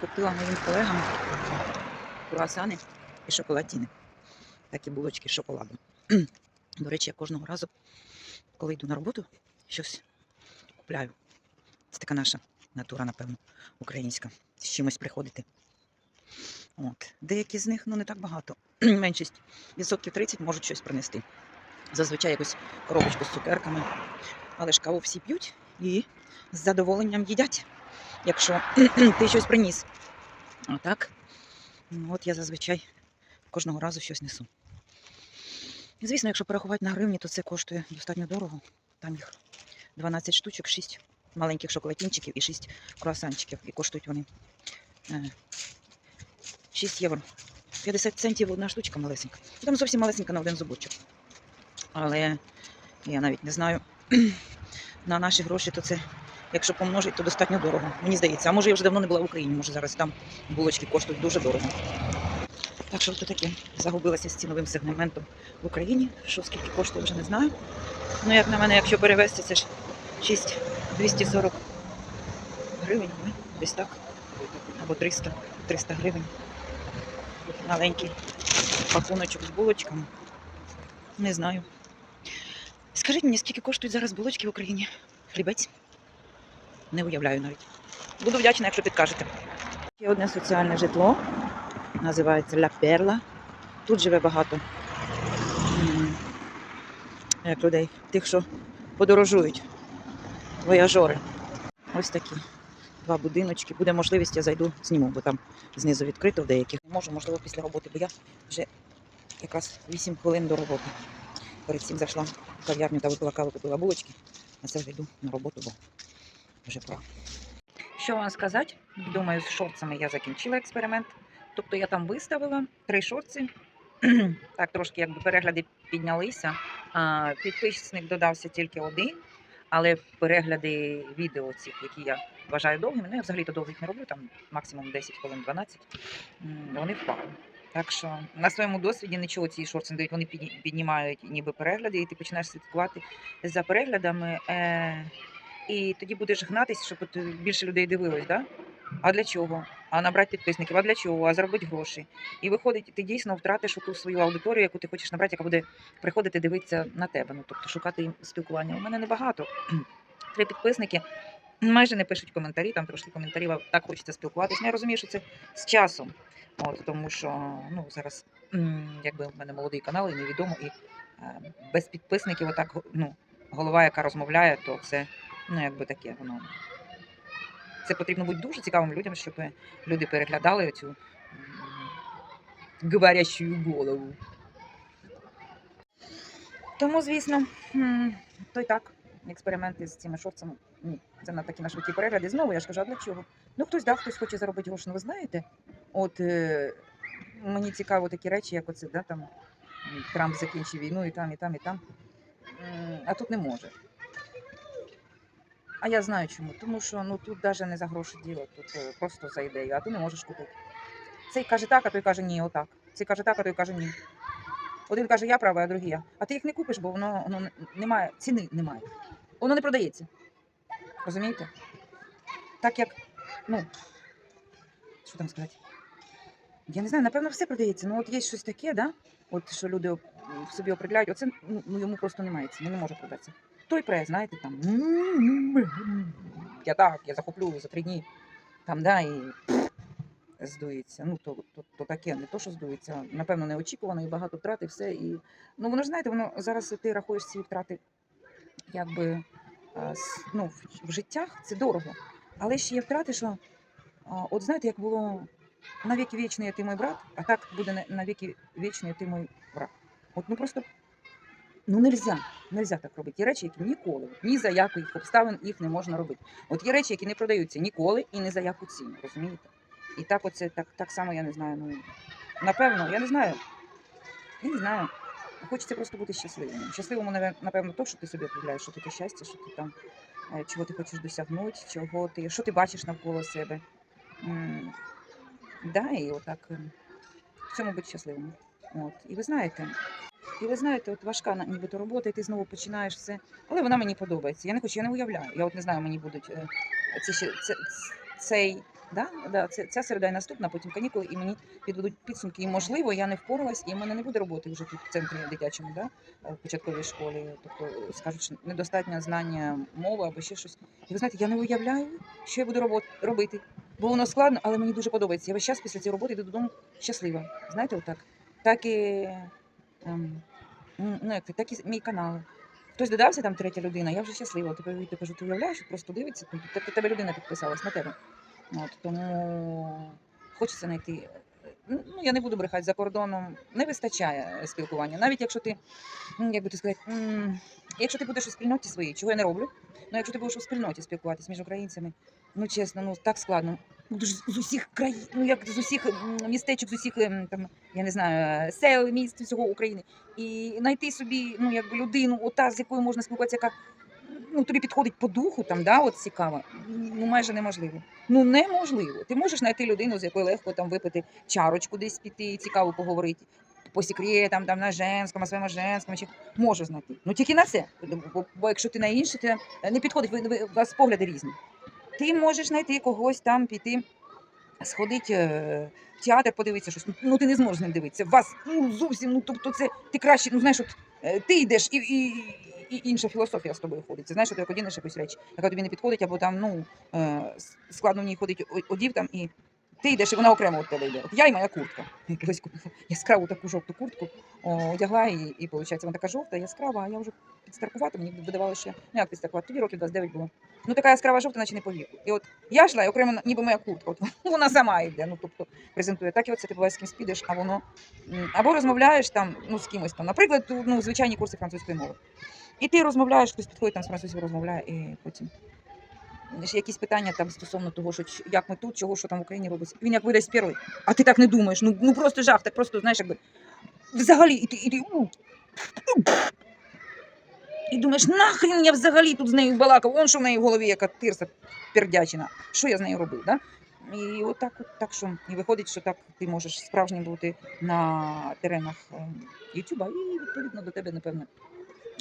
Купила моїм колегам круасани і шоколадіни. Такі булочки з шоколадом. До речі, я кожного разу, коли йду на роботу, щось купляю. Це така наша натура, напевно, українська. З чимось приходити. От. Деякі з них ну не так багато. Меншість відсотків 30 можуть щось принести. Зазвичай якусь коробочку з цукерками. Але ж каву всі п'ють і з задоволенням їдять, якщо ти щось приніс. А так, ну, от я зазвичай кожного разу щось несу. Звісно, якщо порахувати на гривні, то це коштує достатньо дорого. Там їх 12 штучок, 6 маленьких шоколадінчиків і 6 круасанчиків. І коштують вони е, 6 євро. 50 центів одна штучка малесенька. Там зовсім малесенька на один зубочок. Але я навіть не знаю, на наші гроші, то це, якщо помножить, то достатньо дорого. Мені здається. А може я вже давно не була в Україні, може зараз там булочки коштують дуже дорого. Так що то таке. Загубилася з ціновим сегментом в Україні. Що скільки коштує, вже не знаю. Ну, як на мене, якщо перевести, це ж 6,240 гривень, ні? десь так. Або 300, 300 гривень. Маленький пакуночок з булочками. Не знаю. Скажіть мені, скільки коштують зараз булочки в Україні? Хлібець? Не уявляю навіть. Буду вдячна, якщо підкажете. Ще одне соціальне житло. Називається Ля Перла. Тут живе багато як людей, тих, що подорожують. Вояжори. Ось такі два будиночки. Буде можливість, я зайду, зніму, бо там знизу відкрито в деяких. Можу, можливо, після роботи, бо я вже якраз 8 хвилин до роботи. Перед цим зайшла в кав'ярню та випила каву, купила булочки. А це вже йду на роботу, бо вже пора. Що вам сказати? Думаю, з шорцами я закінчила експеримент. Тобто я там виставила три шорти. так, трошки якби перегляди піднялися. Підписник додався тільки один, але перегляди відео цих, які я вважаю довгими, ну я взагалі-то довгих не роблю, там максимум 10 хвилин 12, вони впали. Так що на своєму досвіді нічого ці шорти не дають, вони піднімають ніби перегляди, і ти починаєш слідкувати за переглядами. Е- і тоді будеш гнатись, щоб більше людей дивилось, да? А для чого? А набрати підписників, а для чого? А заробити гроші. І виходить, ти дійсно втратиш ту свою аудиторію, яку ти хочеш набрати, яка буде приходити дивитися на тебе. Ну тобто шукати їм спілкування. У мене небагато. Три підписники. Майже не пишуть коментарі, там трошки коментарів, а так хочеться спілкуватися. Ну, я розумію, що це з часом. От, тому що ну, зараз якби в мене молодий канал і невідомо, і е, без підписників, отак ну, голова, яка розмовляє, то це ну, якби таке воно. Це потрібно бути дуже цікавим людям, щоб люди переглядали цю говорящу голову. Тому, звісно, то й так. Експерименти з цими шовцями. Ні, це на такі на швидкі перегляди. Знову я ж кажу, а для чого? Ну хтось дав, хтось хоче заробити гроші. Ну ви знаєте, от е, мені цікаво такі речі, як оце, да, там Трамп закінчив війну і там, і там, і там. А тут не може. А я знаю чому. Тому що ну тут навіть не за гроші діло, тут е, просто за ідею, а ти не можеш купити. Цей каже так, а той каже ні, отак. Цей каже так, а той каже ні. Один каже, я правий, а другий я. А ти їх не купиш, бо воно, воно немає, ціни немає. Воно не продається. Розумієте? Так як, ну, що там сказати? Я не знаю, напевно, все продається. Ну, от є щось таке, да? От що люди в собі определяють, оце ну, ну, йому просто немає ціни, не може продатися. Той прес, знаєте, там. Я так, я захоплю за три дні. Там, да, і здується. Ну, то, то, то таке, не то, що здується. Напевно, неочікувано і багато втрат, і все. І... Ну, воно ж знаєте, воно зараз ти рахуєш ці втрати, якби ну, в, життях це дорого. Але ще є втрати, що от знаєте, як було на віки вічний ти мій брат, а так буде на, на віки вічний ти мій брат. От ну просто ну нельзя, нельзя так робити. Є речі, які ніколи, ні за яких обставин їх не можна робити. От є речі, які не продаються ніколи і не за яку ціну, розумієте? І так оце так, так само, я не знаю. Ну напевно, я не знаю. Я не знаю. Хочеться просто бути щасливим. Щасливому, напевно, то, що ти собі уявляєш, що таке щастя, що ти там, е, чого ти хочеш досягнути, чого ти, що ти бачиш навколо себе. Да, і отак е, в цьому бути щасливим. От. І ви знаєте, і ви знаєте, от важка нібито робота, і ти знову починаєш все. Але вона мені подобається. Я не хочу, я не уявляю. Я от не знаю, мені будуть е, це це, цей Да? Да, це, ця середа і наступна, потім канікули, і мені підведуть підсумки. І можливо, я не впоралась, і в мене не буде роботи вже тут в центрі дитячому, да? е, в початковій школі. Тобто скажуть, що недостатнє знання мови або ще щось. І ви знаєте, я не уявляю, що я буду робот, робити. Бо воно складно, але мені дуже подобається. Я весь час після цієї роботи йду додому щаслива. Знаєте, отак. Так і, ем, ну, як, так і мій канал. Хтось додався там третя людина, я вже щаслива. Тепер я кажу, ти уявляєш, просто дивиться, тебе людина підписалась на тебе. От, тому хочеться знайти. Ну, я не буду брехати за кордоном. Не вистачає спілкування. Навіть якщо ти, як би ти сказати, якщо ти будеш у спільноті своїй, чого я не роблю. Ну, якщо ти будеш у спільноті спілкуватися між українцями, ну чесно, ну так складно. Будеш з усіх країн, ну як з усіх містечок, з усіх ем, там, я не знаю, сел, міст всього України. І знайти собі ну, якби людину, ота, з якою можна спілкуватися, яка ну, тобі підходить по духу, там, да, от цікаво, ну майже неможливо. Ну неможливо. Ти можеш знайти людину, з якою легко там випити чарочку, десь піти, цікаво поговорити. По секретам, там на женському, своєму женському, чи можеш знайти. Ну тільки на це. Бо, бо якщо ти на інше, ти не підходить, ви, ви, у вас погляди різні. Ти можеш знайти когось там, піти, сходити е, в театр, подивитися щось. Ну ти не зможеш з ним дивитися. Вас ну зовсім, ну тобто це ти краще, ну знаєш, от е, ти йдеш і, і, і інша філософія з тобою ходить. Це знаєш, що ти як одінеш якусь річ, яка тобі не підходить, або там ну е, складно в ній ходить одів там і. Ти йдеш, і вона окремо від тебе йде. От я і моя куртка. Я колись купила яскраву таку жовту куртку, о, одягла і, і виходить, вона така жовта, яскрава, а я вже підстаркувати, мені видавалося, що ну як підстаркувати, тоді років 29 було. Ну така яскрава жовта, наче не по. І от я йшла, і окремо ніби моя куртка. От вона сама йде. Ну тобто презентує. Так і оце ти буває з кимось підеш, а воно або розмовляєш там ну з кимось там. Наприклад, ну звичайні курси французької мови. І ти розмовляєш, хтось підходить там з французькою розмовляє, і потім. Якісь питання там стосовно того, що як ми тут, чого що там в Україні робиться. Він як видасть перший, а ти так не думаєш. Ну, ну просто жах, так просто, знаєш, якби взагалі, і ти, і ти, у, і думаєш, нахрен я взагалі тут з нею балакав, он що в неї в голові, яка тирса пердячина. Що я з нею робив? Да? І от от, так що і виходить, що так ти можеш справжнім бути на теренах е, Ютуба, і відповідно до тебе, напевно,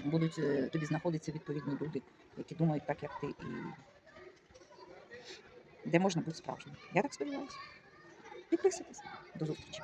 будуть е, тобі знаходитися відповідні люди, які думають так, як ти, і де можна бути справжнім. Я так сподіваюся. Підписуйтесь. До зустрічі.